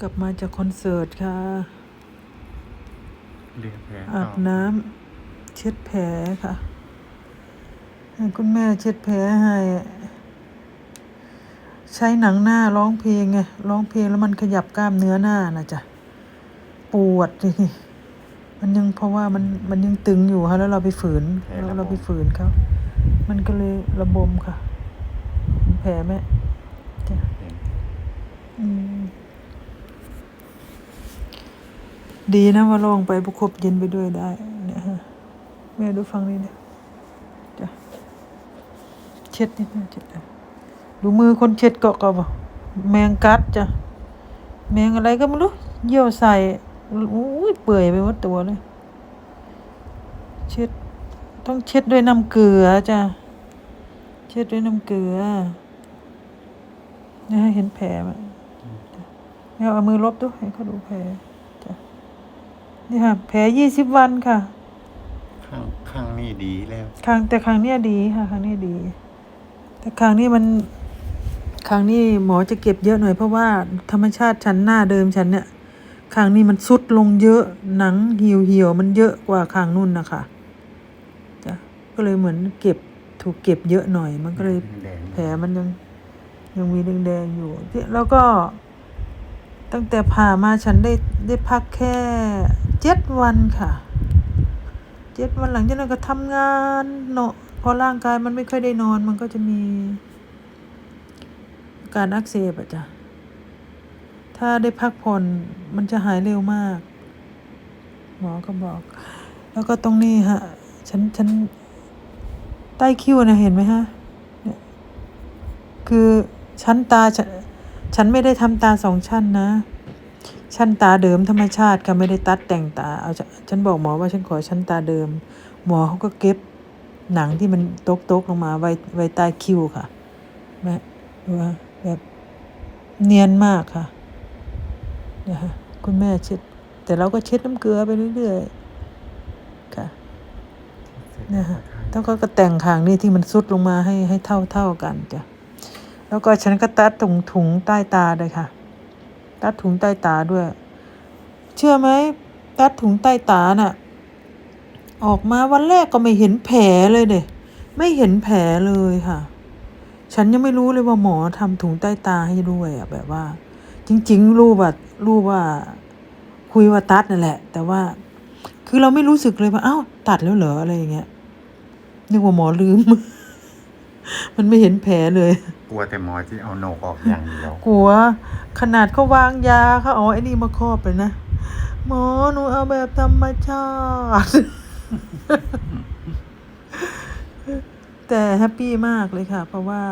กลับมาจากคอนเสิร์ตค่ะ เรียกแผลอาบน้ำเช็ดแผลค่ะให้คุณแม่เช็ดแผลให้ ใช้หนังหน้าร้องเพลงไงร้องเพลงแล้วมันขยับกล้ามเนื้อหน้านะจ๊ะปวดดิมันยังเพราะว่ามันมันยังตึงอยู่ค่ะแล้วเราไปฝืนแล้วเราไปฝืนเขามันก็เลยระบมค่ะเห็นแผลไหมจ้ะเห็นอืม ดีนะว่าลองไปประคบเย็นไปด้วยได้เนี่ยฮะแม่ดูฟังนี่เนี่ยจ้ะเช็ดนิดนึงเช็ดอะดูมือคนเช็ดเกาะกับแมงกัดจ้ะแมงอะไรก็ไม่รู้เยี่ยวใส่อุ้ยเปื่อยไปหมดตัวเลย เช็ด ต้องเช็ดด้วยน้ำเกลือจ้ะเช็ดด้วยน้ำเกลือเนี่ยเห็นแผลไหมแม่เอามือลบดูให้เขาดูแผล นี่ค่ะ แผลยี่สิบวันค่ะ ข้างข้างนี่ดีแล้ว ครั้งแต่ครั้งเนี้ยดีค่ะครั้งนี้ดี แต่ครั้งนี้มันครั้งนี้หมอจะเก็บเยอะหน่อยเพราะว่าธรรมชาติชั้นหน้าเดิมชั้นเนี่ยครั้งนี้มันสุดลงเยอะหนังเหี่ยวเหี่ยวๆมันเยอะกว่าครั้งนู่นนะคะจ้ะก็เลยเหมือนเก็บถูกเก็บเยอะหน่อย มันก็เลยแดงแผลมันยังยังมีแดงๆอยู่ที่แล้วก็ ตั้งแต่ผ่ามาฉันได้ได้พักแค่เจ็ดวันค่ะเจ็ดวันหลังจากนั้นก็ทำงานเนาะพอร่างกายมันไม่ค่อยได้นอนมันก็จะมี การอักเสบอะจ้ะถ้าได้พักผ่อนมันจะหายเร็วมาก หมอก็บอก แล้วก็ตรงนี้ฮะ ฉันฉันใต้คิ้วนะเห็นไหมฮะคือชั้นตาฉัน ฉันไม่ได้ทำตาสองชั้นนะ ชั้นตาเดิมธรรมชาติค่ะไม่ได้ตัดแต่งตา เอาฉันบอกหมอว่าฉันขอชั้นตาเดิม หมอเขาก็เก็บหนังที่มันตกตกลงมาไว้ไว้ใต้คิ้วค่ะแม่ว่าแบบเนียนมากค่ะนะคะคุณแม่เช็ด แต่เราก็เช็ดน้ำเกลือไปเรื่อยๆค่ะนี่ยฮะแล้วก็ก็แต่งขางนี่ที่มันซุดลงมาให้ให้เท่าเท่ากันจ้ะ แล้วก็ฉันก็ตัดถุงถุงใต้ตาเลยค่ะ ตัดถุงใต้ตาด้วย เชื่อไหมตัดถุงใต้ตาน่ะ ออกมาวันแรกก็ไม่เห็นแผลเลยเด้ไม่เห็นแผลเลยค่ะ ฉันยังไม่รู้เลยว่าหมอทำถุงใต้ตาให้ด้วยอะแบบว่า จริง ๆ รู้ว่ารู้ว่า คุยว่าตัดนั่นแหละ แต่ว่า คือเราไม่รู้สึกเลยว่าอ้าวตัดแล้วเหรออะไรอย่างเงี้ยนึกว่าหมอลืม มันไม่เห็นแผลเลย กลัวแต่หมอที่เอาโหนกออกอย่างเดียวกลัว ขนาดเขาวางยาเขาเอาไอ้นี่มาครอบเลยนะ หมอหนูเอาแบบธรรมชาติ แต่แฮปปี้มากเลยค่ะ เพราะว่า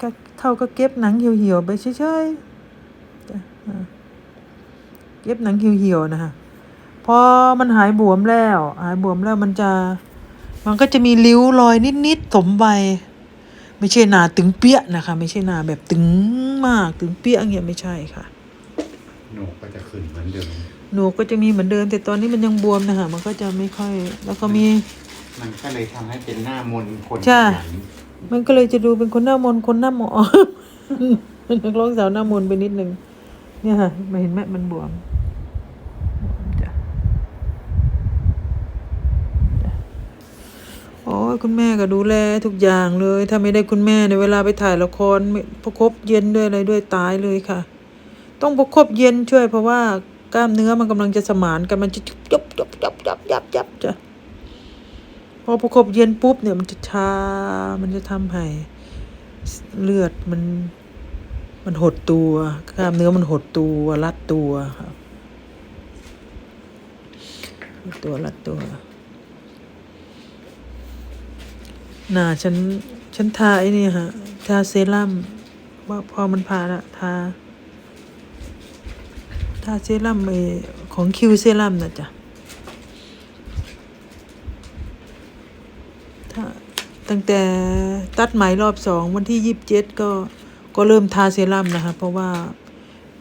ก็เท่าก็เก็บหนังเหี่ยวๆไปเฉยๆเก็บหนังเหี่ยวๆนะคะพอมันหายบวมแล้ว หายบวมแล้วมันจะ มันก็จะมีริ้วรอยนิดๆสมวัย ไม่ใช่หนาตึงเปี้ยนะคะ ไม่ใช่หนาแบบตึงมากตึงเปี้ยอย่างเงี้ยไม่ใช่ค่ะโหนกก็จะขึ้นเหมือนเดิมหนูก็จะมีเหมือนเดิม แต่ตอนนี้มันยังบวมนะคะมันก็จะไม่ค่อย แล้วก็มี มันก็เลยทำให้เป็นหน้ามนคนใช่ขยันมันก็เลยจะดูเป็นคนหน้ามนต์คนหน้าหมอเป็นนักร้องสาวหน้ามนต์ไปนิดนึงเนี่ยค่ะมาเห็นไหมมันบวมจ้ะจ้ะ โอ้ยคุณแม่ก็ดูแลทุกอย่างเลย ถ้าไม่ได้คุณแม่ในเวลาไปถ่ายละครประคบเย็นด้วยอะไรด้วยตายเลยค่ะ ต้องประคบเย็นช่วย เพราะว่ากล้ามเนื้อมันกำลังจะสมานกันมันจะยับยับยับยับยับยับจ้ะพอประคบเย็นปุ๊บเนี่ยมันจะชา มันจะทำให้เลือดมันมันหดตัวกล้ามเนื้อมันหดตัวรัดตัวครับตัวรัดตัว หน้าฉัน ฉันทาไอ้นี่ฮะ ทาเซรั่มว่าพอมันพาละทา ทาเซรั่มไอของคิวเซรั่มนะจ๊ะถ้าตั้งแต่ตัดไหมรอบสองวันที่ยี่สิบเจ็ดก็ก็เริ่มทาเซรั่มนะคะ เพราะว่า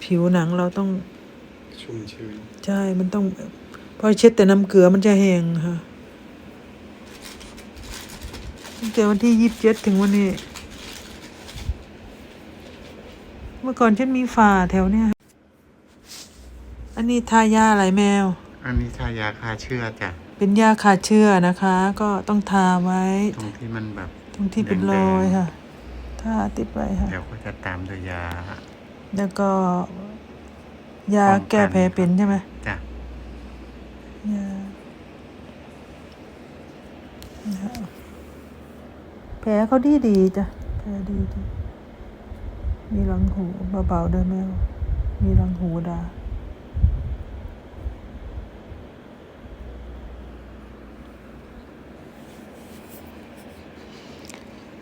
ผิวหนังเราต้องชุ่มชื้นใช่ มันต้องเพราะเช็ดแต่น้ำเกลือมันจะแห้งค่ะ ตั้งแต่วันที่ยี่สิบเจ็ดถึงวันนี้ เมื่อก่อนฉันมีฝ่าแถวเนี้ยอันนี้ทายาอะไรแมว อันนี้ทายาคาเชื้อจ้ะ เป็นยาขาดเชื้อนะคะ ก็ต้องทาไว้ ตรงที่มันแบบตรงที่เป็นรอยค่ะ ทาติดไว้ค่ะ เดี๋ยวก็จะตามด้วยยา แล้วก็ ยาป้องกันแก้แผลเป็นใช่ไหมจ้ะ ยานะคะแผลเขาดีดีจ้ะแผลดีดี มีรังหูเบาๆด้วยแมว มีรังหูดา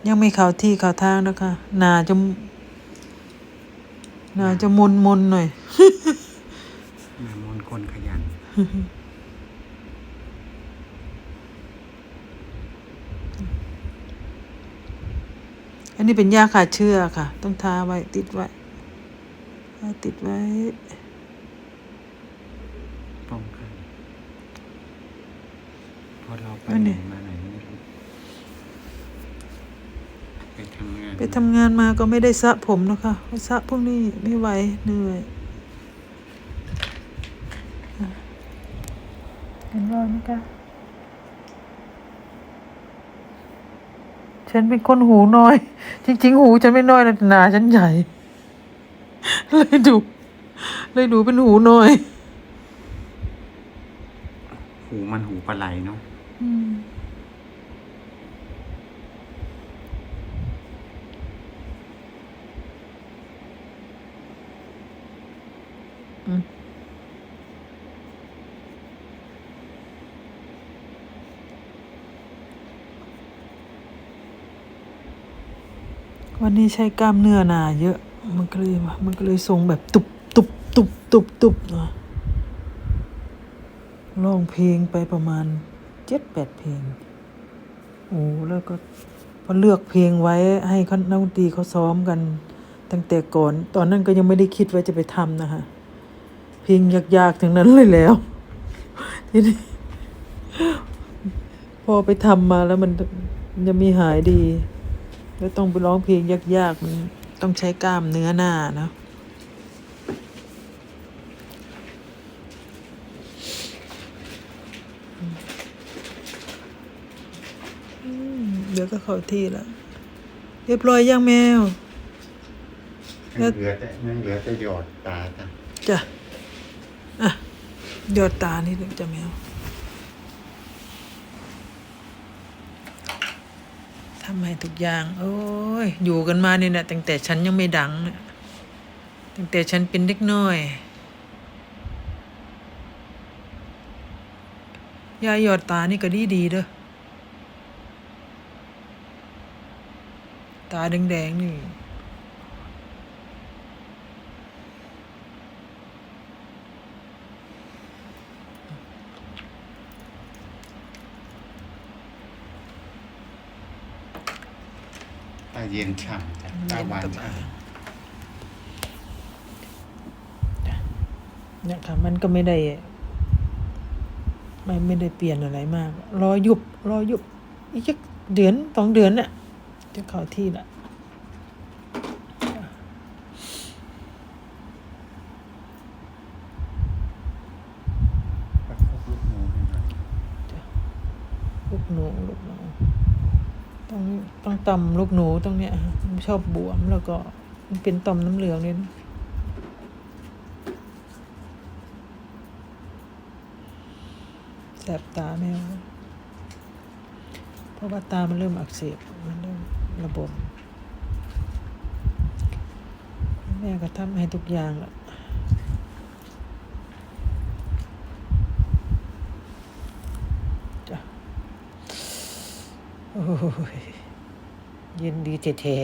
ยังไม่เข้าที่เข้าทางนะคะหนาจะหนาจะมนมนหน่อยแม่มนคนขยัน อันนี้เป็นยาขาดเชื้อค่ะ ต้องทาไว้ติดไว้ทาติดไว้ป้องกันเพราะเราไปอันไหนนี้มาไหนไม่รู้ไปทำงานไปทำงานมาก็ไม่ได้สระผมนะคะเพราะสระพวกนี้ไม่ไหวเหนื่อยอะเห็นรอยไหมคะฉันเป็นคนหูน้อย จริงๆ หูฉันไม่น้อยนะแต่หนาฉันใหญ่ เลยดู เลยดูเป็นหูน้อย หูมันหูปลาไหลเนาะอืม วันนี้ใช้กล้ามเนื้อหนาเยอะมันก็เลยมันก็เลยทรงแบบตุบตุบตุบตุบตุบเนาะร้องเพลงไปประมาณเจ็ดแปดเพลงโอ้แล้วก็พอเลือกเพลงไว้ให้เขานักดนตรีเขาซ้อมกัน ตั้งแต่ก่อน ตอนนั้นก็ยังไม่ได้คิดว่าจะไปทำนะคะเพลงยากๆถึงนั้นเลยแล้วทีนี้พอไปทำมาแล้วมันมันจะมีหายดี แล้วต้องไปร้องเพลงยากๆ มันต้องใช้กล้ามเนื้อหน้านะอืมเดี๋ยวก็เข้าที่แล้วเรียบร้อยยังแมวยังเหลือแต่ยังเหลือแต่หยอดตาจ้ะ จ้ะ อะหยอดตานี่ลูกจะแมว ทำให้ทุกอย่าง โอ้ย อยู่กันมาเนี่ยนะตั้งแต่ฉันยังไม่ดังนะตั้งแต่ฉันเป็นเด็กน้อย ยาหยอดตานี่ก็ดีดีเด้อ ตาแดงๆนี่ เย็นฉ่ำจ้ะตาหวานฉ่เนี่ยค่ะมันก็ไม่ได้ไม่ไม่ได้เปลี่ยนอะไรมาก รอหยุบ รอหยุบ อีกสักเดือนสองเดือนน่ะ จะเข้าที่ละำประคบลูกหนูให้หน่อย ลูกหนูลูกหนู ต้องต้องตำลูกหนูตรงเนี้ยชอบบวมแล้วก็มันเป็นต่อมน้ำเหลืองเนี่ยแสบตาแมวเพราะว่าตามันเริ่มอักเสบมันเริ่มระบบแม่ก็ทำให้ทุกอย่างละจ้ะโอ้ย เย็นดีเท่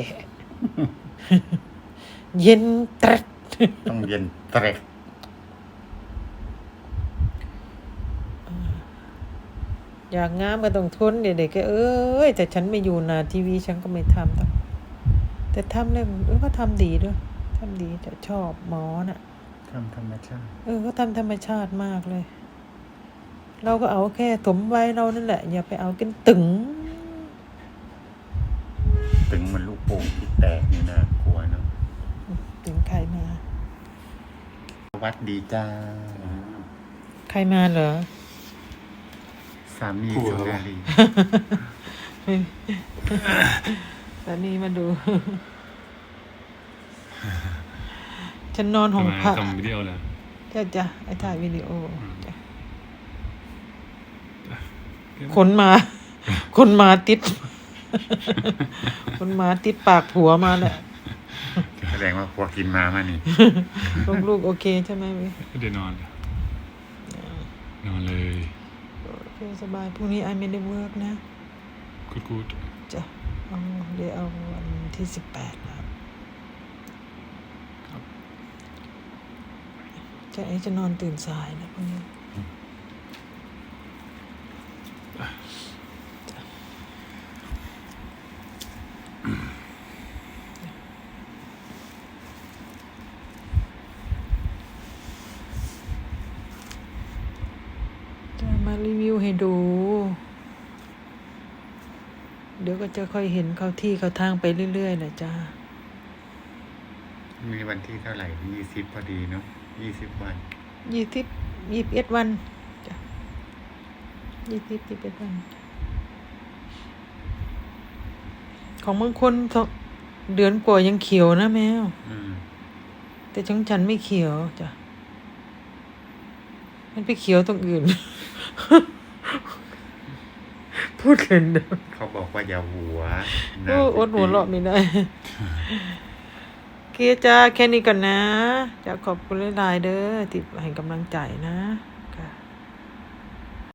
ๆ เย็นตรัดต้องเย็นเตร็กอยากงามก็ต้องทนเด็กๆก็เอ้ย แต่ฉันไม่อยู่นาทีวีฉันก็ไม่ทำหรอกแต่ทำเลยเออก็ทำดีด้วยทำดีแต่ชอบหมอน่ะทำธรรมชาติ เออก็ทำธรรมชาติมากเลย เราก็เอาแค่ถมไว้เรานั่นแหละ อย่าไปเอากันตึง ถึงมันลูกโป่งที่แตกนี่น่ากลัวเนาะถึงใครมา วัดดีจ้า ใครมาเหรอ สามีผัวสุนารีสานีมาดู ฉันนอนห้องพระทำวิดีโอแล้วจ้ะจ้ะไอ้ถ่ายวิดีโอจ้ะคนมา คนมาติด คนมาติดปากผัวมาแหละแสดงว่าพวกกินมามานี่ ลูกๆโอเคใช่ไหมวิเดี๋ยวนอน นอนเลยโอเคสบายพรุ่งนี้ไอไม่ได้เวิร์กนะกูดกูดจ้ะเอาเดี๋ยวเอาวันที่สิบแปดนะครับจะไอจะนอนตื่นสายนะพรุ่งนี้จะมารีวิวให้ดู เดี๋ยวก็จะค่อยเห็นเขาที่เขาทางไปเรื่อยๆนะจ้ามีวันที่เท่าไหร่ยี่สิบพอดีเนาะยี่สิบวันยี่สิบยี่สิบเอ็ดวันจ้ะยี่สิบยี่สิบเอ็ดวัน ของบางคนสองเดือนกว่ายังเขียวนะแมวอืมแต่จังฉันไม่เขียวจ้ะมันไปเขียวตรงอื่น พูดเล่นเด้อเขาบอกว่าอย่าหัวโอ้อดหัวเราะไม่ได้โอเคจ้าแค่นี้ก่อนนะจะขอบคุณหลายๆเด้อที่ให้กำลังใจนะ